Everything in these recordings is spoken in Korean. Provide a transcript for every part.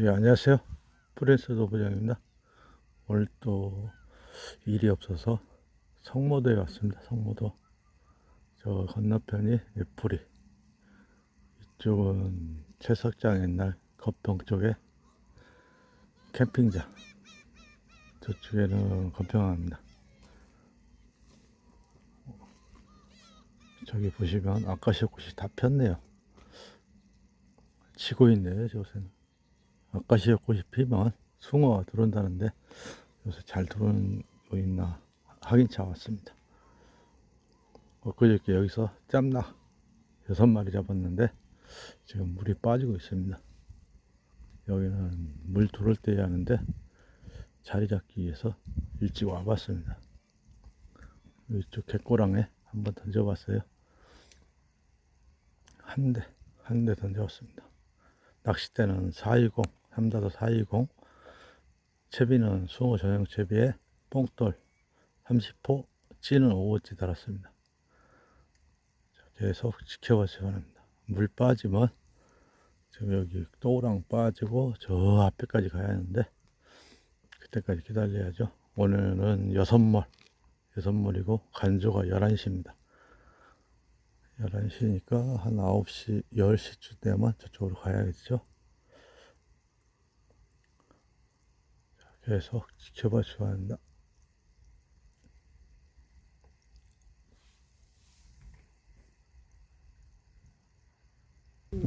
예, 안녕하세요. 프랜스 도부장입니다. 오늘 또 일이 없어서 성모도에 왔습니다. 성모도. 저 건너편이 애풀이. 이쪽은 채석장 옛날 건평 쪽에 캠핑장. 저쪽에는 건평합니다. 저기 보시면 아카시아 꽃이 다 폈네요. 치고 있네요, 저새는. 아카시아 꽃이 피면 숭어가 들어온다는데 요새 잘 들어오고 있나 확인차 왔습니다. 엊그저께 여기서 짬낙 여섯 마리 잡았는데 지금 물이 빠지고 있습니다. 여기는 물 들어올 때 하는데 자리 잡기 위해서 일찍 와봤습니다. 이쪽 갯고랑에 한번 던져봤어요. 한 대, 한 대 던져봤습니다. 낚싯대는 420, 삼다도 420, 채비는 숭어 전용 채비에 뽕돌 30호, 찌는 5호째 달았습니다. 자, 계속 지켜봐주셔야 합니다. 물 빠지면 지금 여기 또랑 빠지고 저 앞에까지 가야 하는데 그때까지 기다려야죠. 오늘은 여섯 몰, 여섯 몰이고 간조가 11시입니다. 11시니까 한 9시, 10시쯤 되면 저쪽으로 가야겠죠. 계속 지켜봐 주셔야 합니다.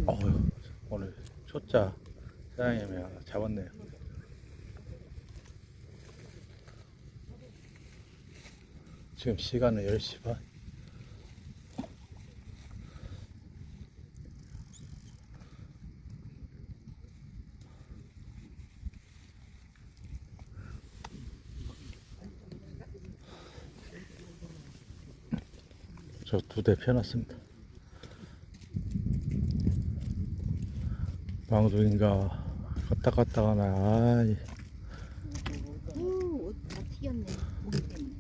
어휴, 오늘 초짜 사장님이 하나 잡았네요. 지금 시간은 10시 반. 저 두 대 펴놨습니다. 방송인가 갔다 갔다 가나 아이 오, 옷다 튀겼네. 모기 때문에.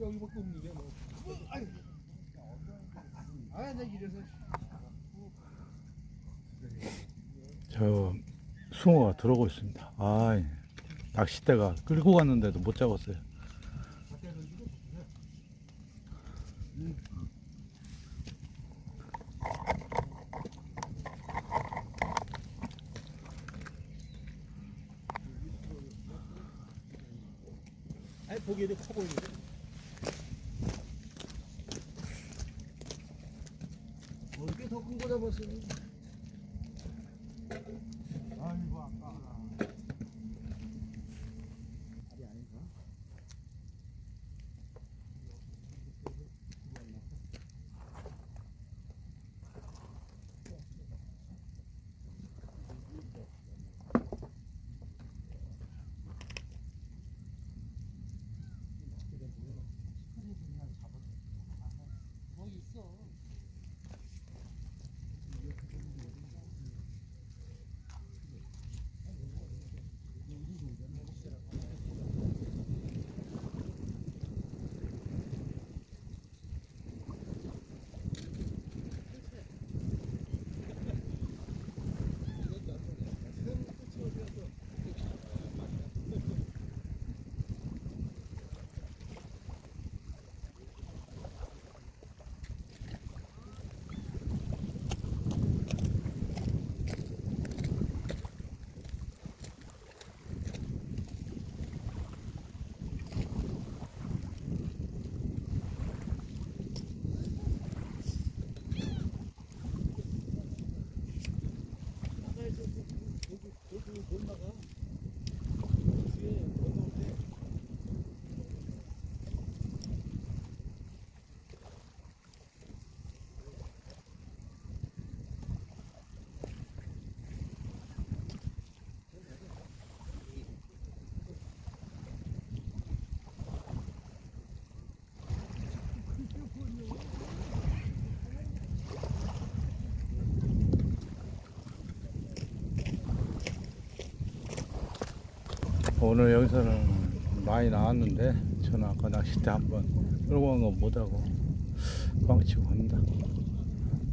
여기밖에 없는 게 뭐. 아, 나 이래서 저 숭어가 들어오고 있습니다. 아 낚싯대가 끌고 갔는데도 못 잡았어요. 아니 보기에도 커 보이는데. 어떻게 더큰 거 잡았어? 아이고 아까. 아니 아닌가? 거기 있어. 오늘 여기서는 많이 나왔는데 저는 아까 낚싯대 한번 끌고 간 거 못하고 꽝치고 합니다.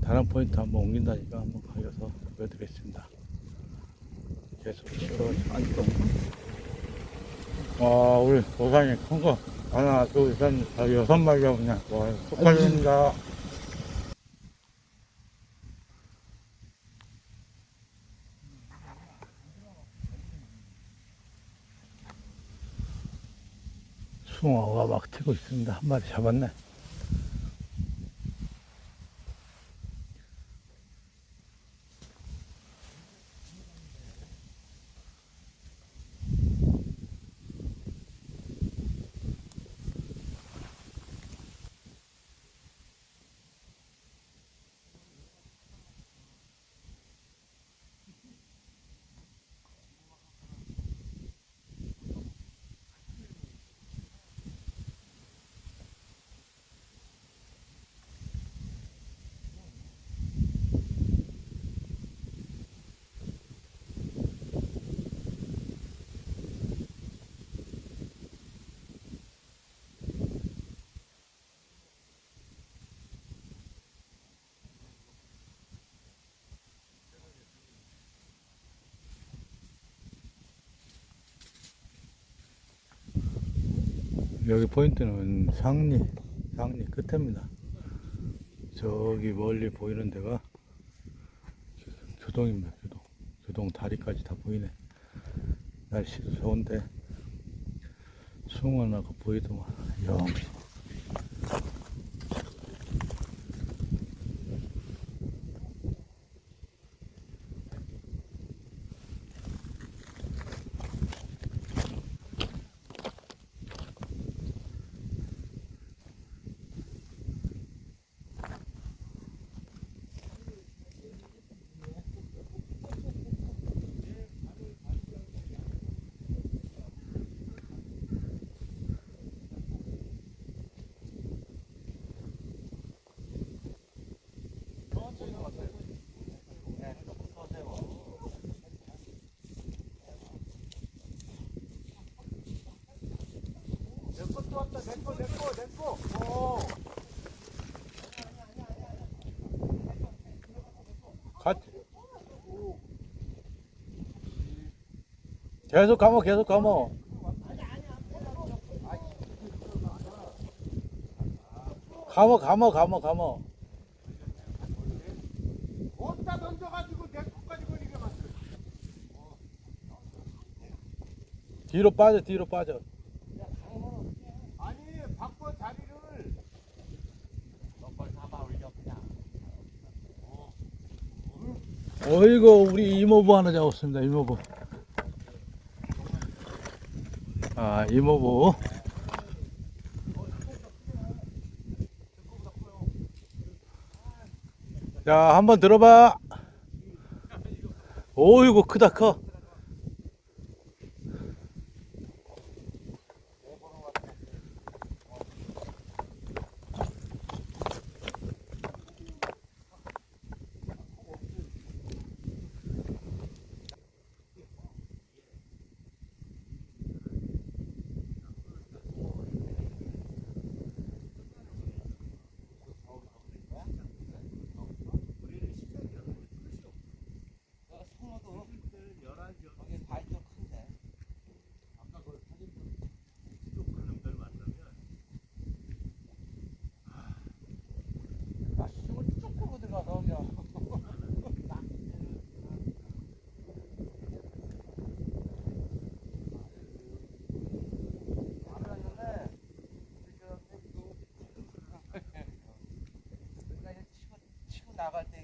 다른 포인트 한번 옮긴다니까 한번 가서 보여드리겠습니다. 계속 안쪽. 와 우리 보상이 큰거 하나 둘셋 다 여섯 마리 그냥 와 축하드립니다. 숭어가 막 튀고 있습니다. 한 마리 잡았네. 여기 포인트는 상리, 상리 끝입니다. 저기 멀리 보이는 데가 교동입니다. 교동. 교동 다리까지 다 보이네. 날씨도 좋은데 숭어나가 보이더만. 영. 내 거, 내 거. 어. 같이. 계속 감어, 계속 감어. 감어, 감어, 감어, 감어. 어디다 던져가지고 내 거까지 걸리게 봤어. 뒤로 빠져, 뒤로 빠져. 아니, 바꿔 자리를. 어이구, 우리 이모부 하나 잡았습니다, 이모부. 아, 이모부. 자, 한번 들어봐. 어이구, 크다, 커. estaba de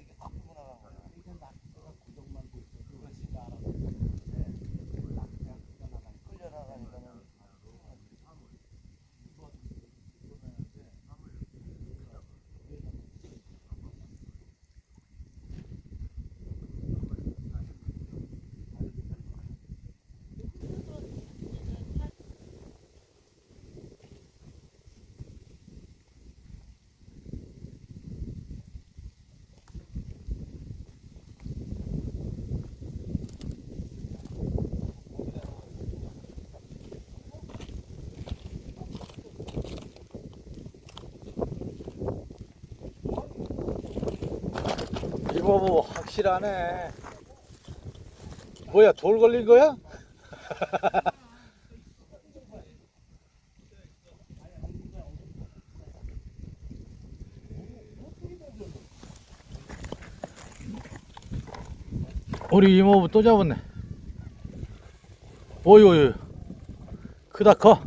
확실하네. 뭐야, 돌 걸린 거야? 우리 이모부 또 잡았네. 오이, 오이. 크다, 커.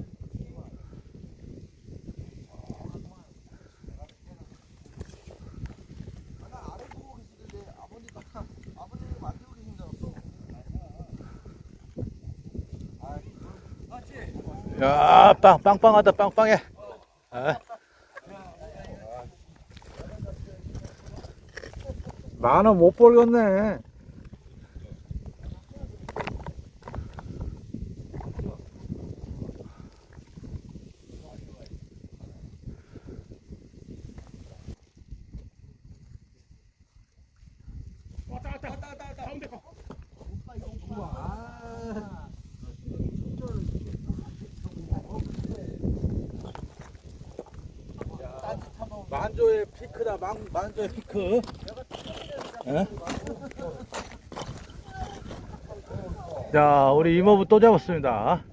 야, 빵, 빵빵하다, 빵빵해. 아. 만원 못 벌겠네. 만, 만조의 피크. 예? 자, 우리 이모부 또 잡았습니다.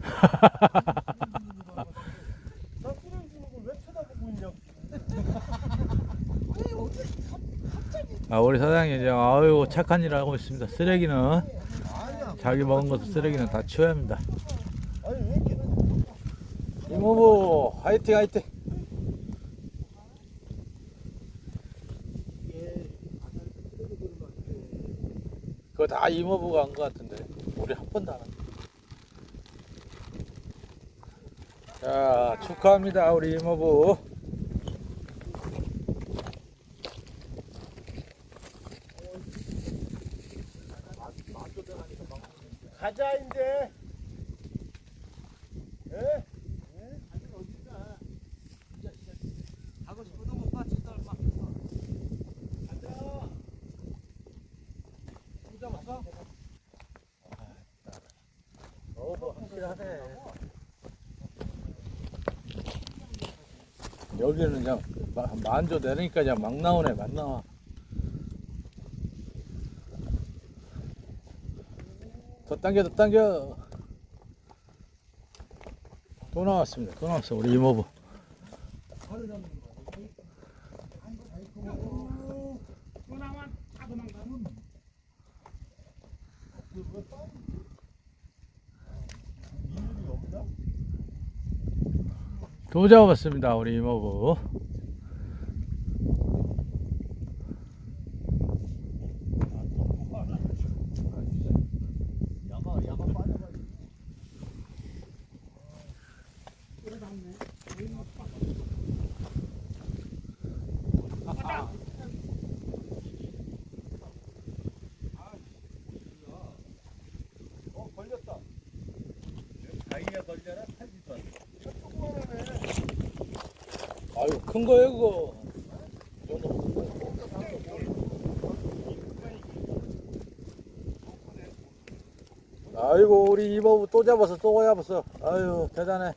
아, 우리 사장님 이제 아유 착한 일 하고 있습니다. 쓰레기는 자기 먹은 것도 쓰레기는 다 치워야 합니다. 이모부 화이팅 화이팅. 그거 다 이모부가 한 것 같은데 우리 한 번도 안 한. 자 축하합니다 우리 이모부. 가자 이제. 예? 어뭐 확실하네. 여기는 그냥 마- 만조 내리니까 그냥 막 나오네 막 나와. 더 당겨 더 당겨. 또 나왔습니다. 또 나왔어 우리 이모부. 또 잡았습니다 우리 이모부. 어 걸렸다. 다이아 걸려라 탈지도 않네. 아유 큰 거예요 그거. 아이고 우리 이모부 또 잡았어 또 잡았어. 아유 대단해.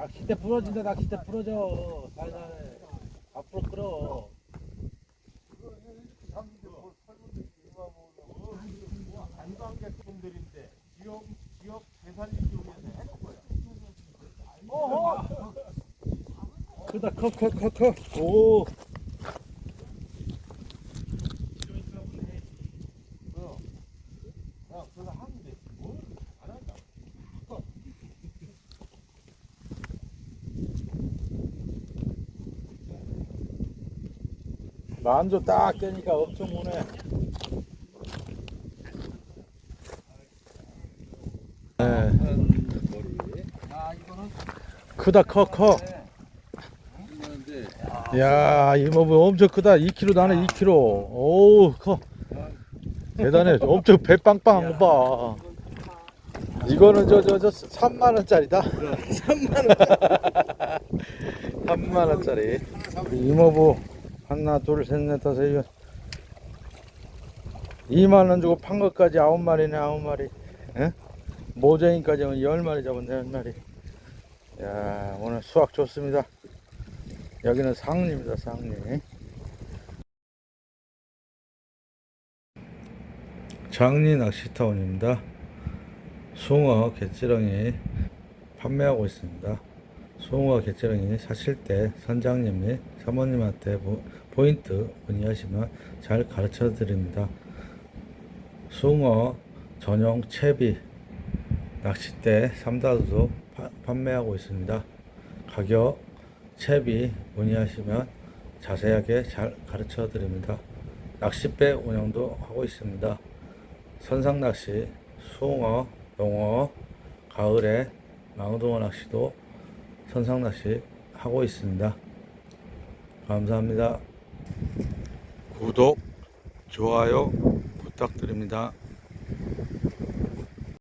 낚싯대 부러진다 낚싯대 부러져 살살 앞으로 끌어 관광객분들인데 지역 지역 되살리기 위해서 해놓은 거야. 어허. 크다 커 커 커 커 오 야, 그거 하는데 뭘안 한다. 만조 딱 깨니까 엄청 무네 네. 크다 커 커. 야 이모부 엄청 크다 2kg 나네 2kg. 오우 커. 대단해 엄청 배 빵빵한 거 봐. 이거는 저 저 저 3만 원짜리다. 3만 원. 3만 원짜리. 이모부 하나 둘 셋 넷 다섯 이거 2만 원 주고 판 것까지 아홉 마리네 아홉 마리. 예? 모쟁이까지 하면 열 마리 잡았네 열 마리. 야 오늘 수확 좋습니다. 여기는 상리입니다 상리. 장리 낚시타운입니다. 숭어, 개찌렁이 판매하고 있습니다. 숭어, 개찌렁이 사실 때 선장님 및 사모님한테 보- 포인트 문의하시면 잘 가르쳐 드립니다. 숭어 전용 채비 낚싯대 3다수도 판매하고 있습니다. 가격 채비 문의하시면 자세하게 잘 가르쳐 드립니다. 낚싯배 운영도 하고 있습니다. 선상 낚시, 숭어, 농어, 가을에 망둥어 낚시도 선상 낚시 하고 있습니다. 감사합니다. 구독, 좋아요 부탁드립니다.